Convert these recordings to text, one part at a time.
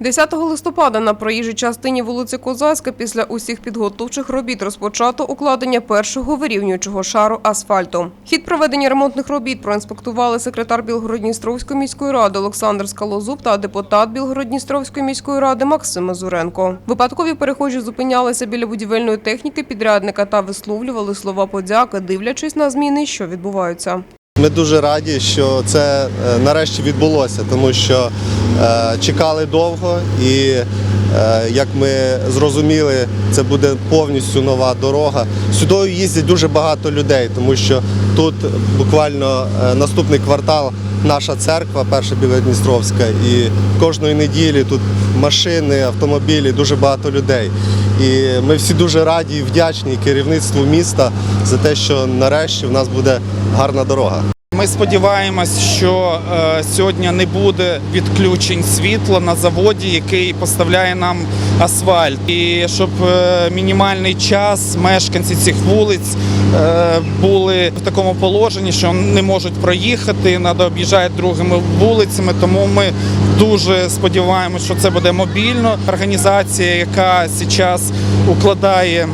10 листопада на проїжджій частині вулиці Козацька після усіх підготовчих робіт розпочато укладення першого вирівнюючого шару асфальту. Хід проведення ремонтних робіт проінспектували секретар Білгородністровської міської ради Олександр Скалозуб та депутат Білгородністровської міської ради Максим Мазуренко. Випадкові перехожі зупинялися біля будівельної техніки підрядника та висловлювали слова подяки, дивлячись на зміни, що відбуваються. Ми дуже раді, що це е, нарешті відбулося, тому що чекали довго і, е, як ми зрозуміли, це буде повністю нова дорога. Сюди їздять дуже багато людей, тому що тут буквально е, наступний квартал наша церква, перша Білодністровська, і кожної неділі тут машини, автомобілі, дуже багато людей. І ми всі дуже раді і вдячні керівництву міста за те, що нарешті в нас буде гарна дорога. Ми сподіваємось, що е, сьогодні не буде відключень світла на заводі, який поставляє нам асфальт, і щоб е, мінімальний час мешканці цих вулиць е, були в такому положенні, що не можуть проїхати, треба об'їжджати другими вулицями. Тому ми дуже сподіваємося, що це буде мобільно. Організація, яка зараз укладає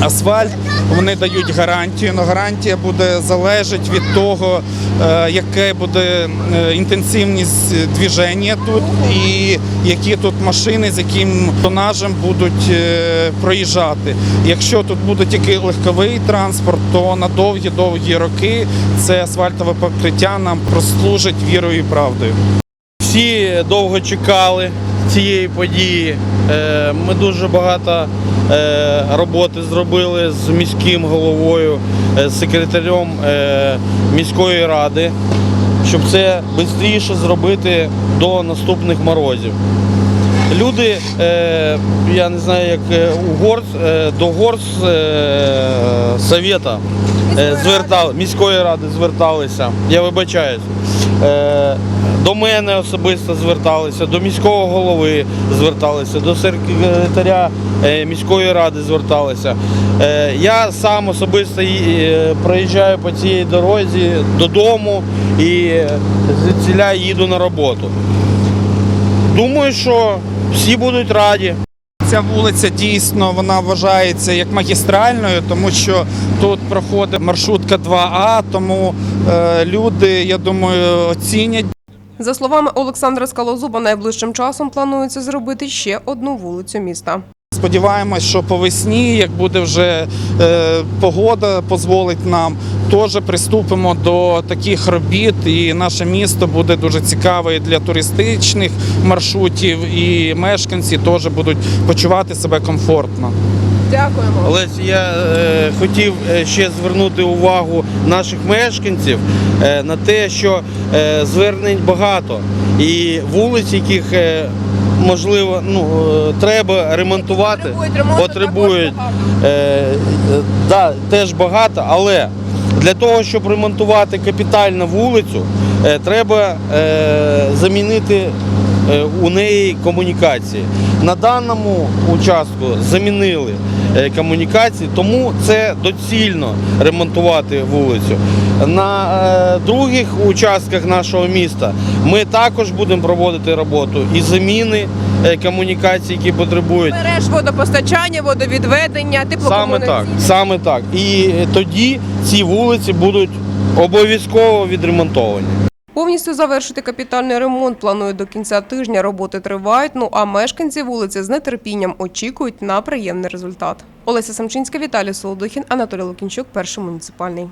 асфальт. Вони дають гарантію. але гарантія буде залежить від того, е, яке буде е, інтенсивність движення тут і які тут машини з яким тонажем будуть е, проїжджати. Якщо тут буде тільки легковий транспорт, то на довгі-довгі роки це асфальтове покриття нам прослужить вірою і правдою. Всі довго чекали цієї події. Е, Ми дуже багато е, роботи зробили з міським головою, е, з секретарем міської ради, щоб це швидше зробити до наступних морозів. Люди, я не знаю, як у горс, до горс совєта звертали, міської ради зверталися. Я вибачаюсь. Е, до мене особисто зверталися, до міського голови зверталися, до секретаря е, міської ради зверталися. Е, я сам особисто проїжджаю по цій дорозі додому і звідсіля їду на роботу. Думаю, що всі будуть раді. Ця вулиця дійсно вона вважається як магістральною, тому що тут проходить маршрутка 2А, тому е, люди, я думаю, оцінять. За словами Олександра Скалозуба, найближчим часом планується зробити ще одну вулицю міста. Сподіваємось, що по весні, як буде вже е, погода, дозволить нам, теж приступимо до таких робіт, і наше місто буде дуже цікаве і для туристичних маршрутів, і мешканці теж будуть почувати себе комфортно. Дякуємо. Олесь, я е, хотів е, ще звернути увагу наших мешканців е, на те, що е, звернень багато і вулиць, яких е, можливо ну, е, треба ремонтувати, Потребують е, е, да, теж багато, але для того, щоб ремонтувати капітально вулицю, е, треба е, замінити у неї комунікації. На даному участку замінили е, комунікації, тому це доцільно ремонтувати вулицю. На е, других участках нашого міста ми також будемо проводити роботу і заміни е, комунікацій, які потребують. Мереж водопостачання, водовідведення, Саме так, саме так. І тоді ці вулиці будуть обов'язково відремонтовані. Повністю завершити капітальний ремонт планують до кінця тижня. Роботи тривають. Ну а мешканці вулиці з нетерпінням очікують на приємний результат. Олеся Самчинська, Віталій Солодухін, Анатолій Лукінчук, перший муніципальний.